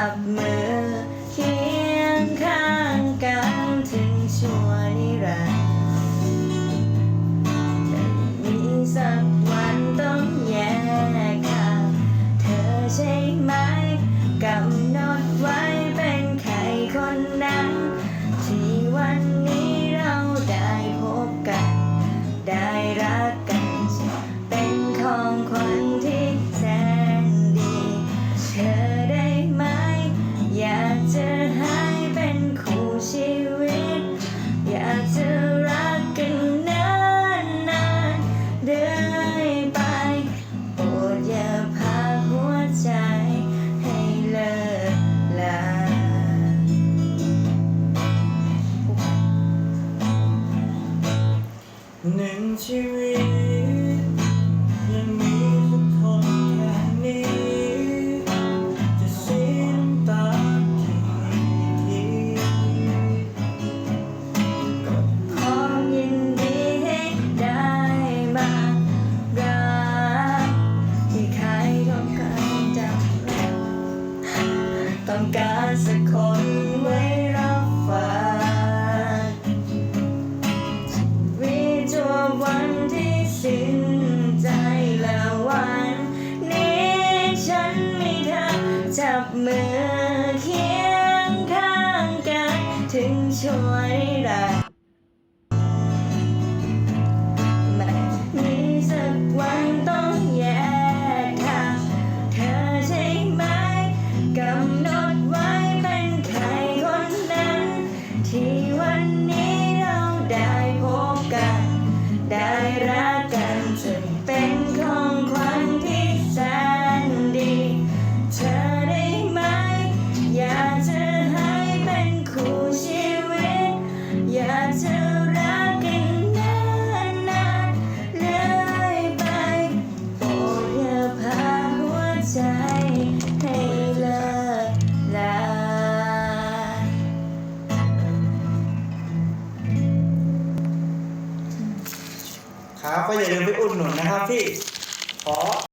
love me. นึ่งชีวิต ยังมีสักคนแค่นี้ จะสียน้ำตากี่ทีพร้อยินดีให้ได้มารักที่ใครต้องการจับเราต้องการ บมือเคียงข้างกัน ถึงช่วยได้ไม่มีสักวันต้องแยกทางเธอใช่ไหมกำหนดไว้เป็นใครคนนั้น ที่วันนี้เราได้พบกัน ได้รักกันจน ก็อย่าลืมไปอุดหนุนนะครับที่ขอ